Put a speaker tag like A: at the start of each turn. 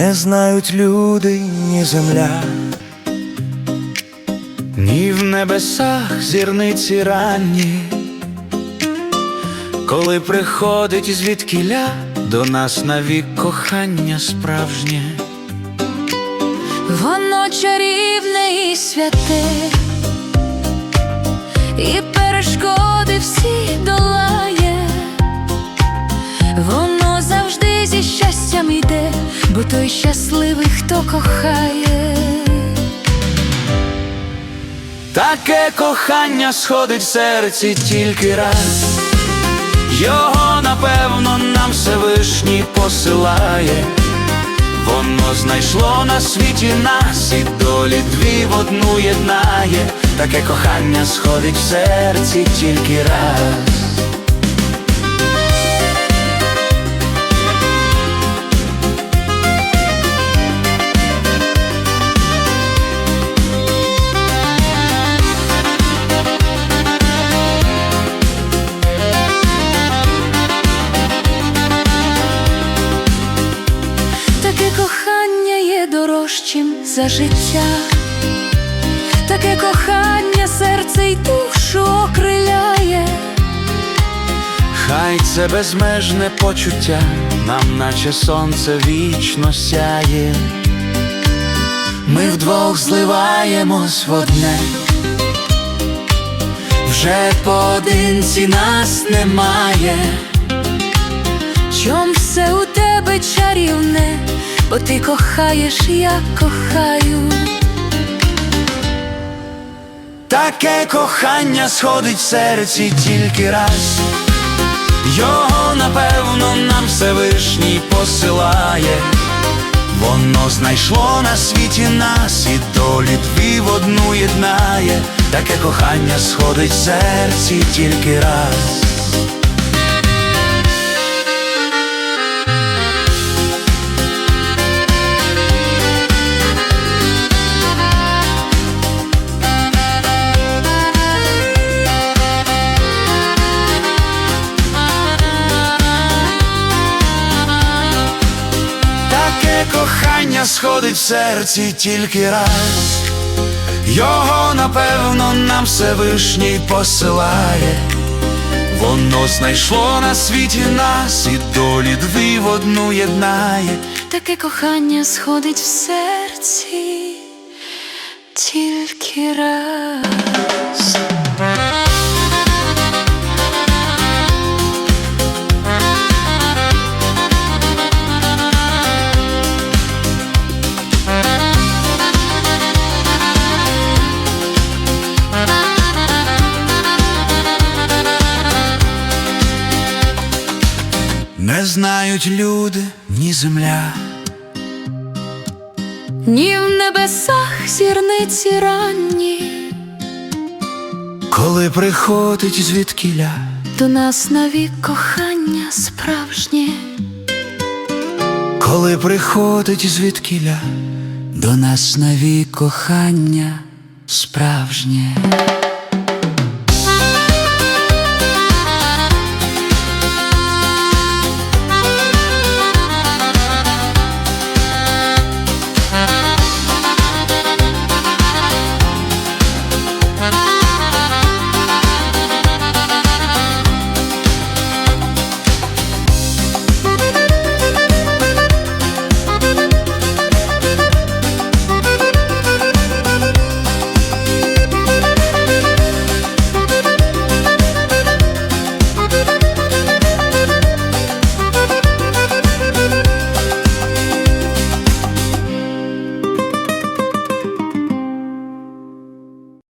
A: Не знають люди, ні земля, ні в небесах зірниці ранні, коли приходить звідкіля до нас навік кохання справжнє.
B: Воно чарівне і святе, і перешкоди всі долає, той щасливий, хто кохає.
A: Таке кохання сходить в серці тільки раз, його напевно нам Всевишній посилає, воно знайшло на світі нас і долі дві в одну єднає, таке кохання сходить в серці тільки раз.
B: За життя, таке кохання серце й душу окриляє.
A: Хай це безмежне почуття, нам наче сонце вічно сяє. Ми вдвох зливаємось в одне, вже поодинці нас немає.
B: Чом все у тебе чарівне, бо ти кохаєш, я кохаю.
A: Таке кохання сходить в серці тільки раз. Його напевно нам Всевишній посилає. Воно знайшло на світі нас і долі дві в одну єднає. Таке кохання сходить в серці тільки раз. Кохання сходить в серці тільки раз. Його напевно нам Всевишній посилає. Воно знайшло на світі нас і долі дві в одну єднає.
B: Таке кохання сходить в серці тільки раз.
A: Не знають люди, ні земля,
B: Ні в небесах зірниці ранні,
A: коли приходить звідкіля.
B: до нас навік кохання справжнє.
A: Коли приходить звідкіля, до нас навік кохання справжнє.